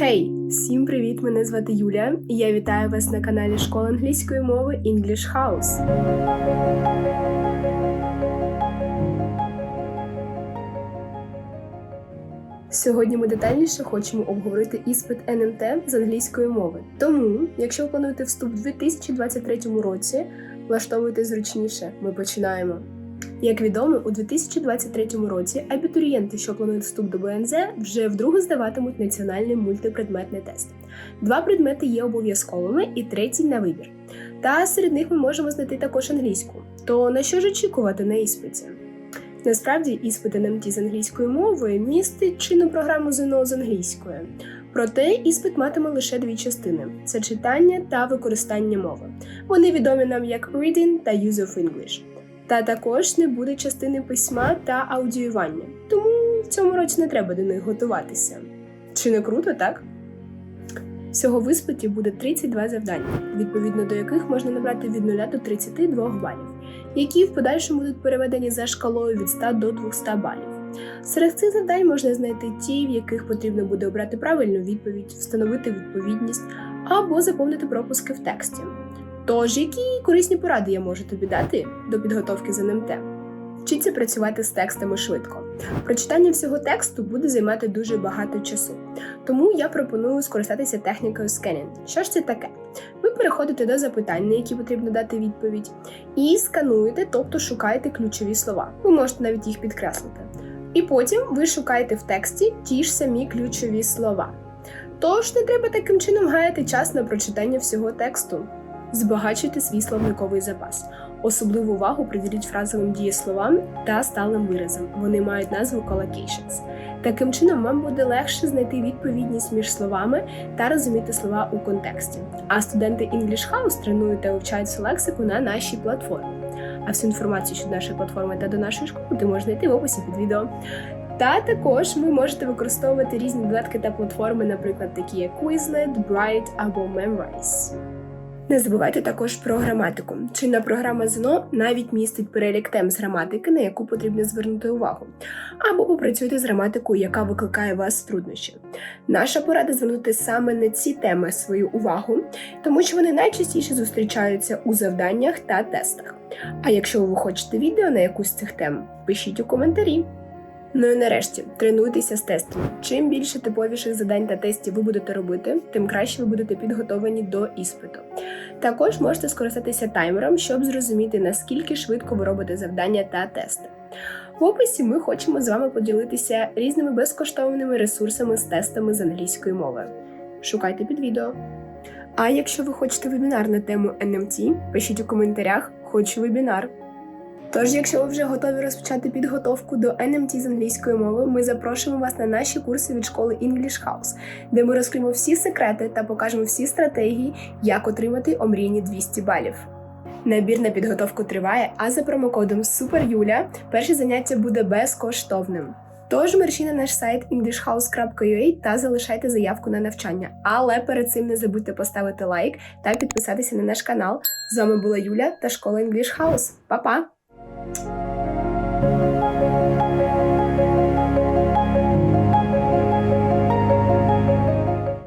Гей! Всім привіт! Мене звати Юля, і я вітаю вас на каналі Школа англійської мови English House. Сьогодні ми детальніше хочемо обговорити іспит НМТ з англійської мови. Тому, якщо ви плануєте вступ у 2023 році, влаштовуйте зручніше. Ми починаємо. Як відомо, у 2023 році абітурієнти, що планують вступ до БНЗ, вже вдруге здаватимуть національний мультипредметний тест. Два предмети є обов'язковими і третій на вибір. Та серед них ми можемо знайти також англійську. То на що ж очікувати на іспиті? Насправді, іспит НМТ з англійської мови містить чинну програму ЗНО з англійської. Проте іспит матиме лише дві частини: це читання та використання мови. Вони відомі нам як Reading та Use of English. Та також не буде частини письма та аудіювання, тому в цьому році не треба до них готуватися. Чи не круто, так? Всього в іспиті буде 32 завдання, відповідно до яких можна набрати від 0 до 32 балів, які в подальшому будуть переведені за шкалою від 100 до 200 балів. Серед цих завдань можна знайти ті, в яких потрібно буде обрати правильну відповідь, встановити відповідність або заповнити пропуски в тексті. Тож, які корисні поради я можу тобі дати до підготовки з НМТ? Вчіться працювати з текстами швидко. Прочитання всього тексту буде займати дуже багато часу. Тому я пропоную скористатися технікою скенінг. Що ж це таке? Ви переходите до запитань, на які потрібно дати відповідь, і скануєте, тобто шукаєте ключові слова. Ви можете навіть їх підкреслити. І потім ви шукаєте в тексті ті ж самі ключові слова. Тож не треба таким чином гаяти час на прочитання всього тексту. Збагачуйте свій словниковий запас. Особливу увагу приділіть фразовим дієсловам та сталим виразам. Вони мають назву collocations. Таким чином, вам буде легше знайти відповідність між словами та розуміти слова у контексті. А студенти English House тренують та вивчають лексику на нашій платформі. А всю інформацію щодо нашої платформи та до нашої школи ти можеш знайти в описі під відео. Та також ви можете використовувати різні додатки та платформи, наприклад, такі як Quizlet, Bright або Memrise. Не забувайте також про граматику. Чинна програма ЗНО навіть містить перелік тем з граматики, на яку потрібно звернути увагу, або попрацюйте з граматикою, яка викликає вас труднощі. Наша порада звернути саме на ці теми свою увагу, тому що вони найчастіше зустрічаються у завданнях та тестах. А якщо ви хочете відео на якусь з цих тем, пишіть у коментарі. Ну і нарешті тренуйтеся з тестами. Чим більше типовіших задань та тестів ви будете робити, тим краще ви будете підготовлені до іспиту. Також можете скористатися таймером, щоб зрозуміти, наскільки швидко ви робите завдання та тести. В описі ми хочемо з вами поділитися різними безкоштовними ресурсами з тестами з англійської мови. Шукайте під відео. А якщо ви хочете вебінар на тему NMT, пишіть у коментарях Хочу вебінар. Тож, якщо ви вже готові розпочати підготовку до NMT з англійської мови, ми запрошуємо вас на наші курси від школи English House, де ми розкриємо всі секрети та покажемо всі стратегії, як отримати омрійні 200 балів. Набір на підготовку триває, а за промокодом SUPERYULA перше заняття буде безкоштовним. Тож мерші на наш сайт englishhouse.ua та залишайте заявку на навчання. Але перед цим не забудьте поставити лайк та підписатися на наш канал. З вами була Юля та школа English House. Па-па!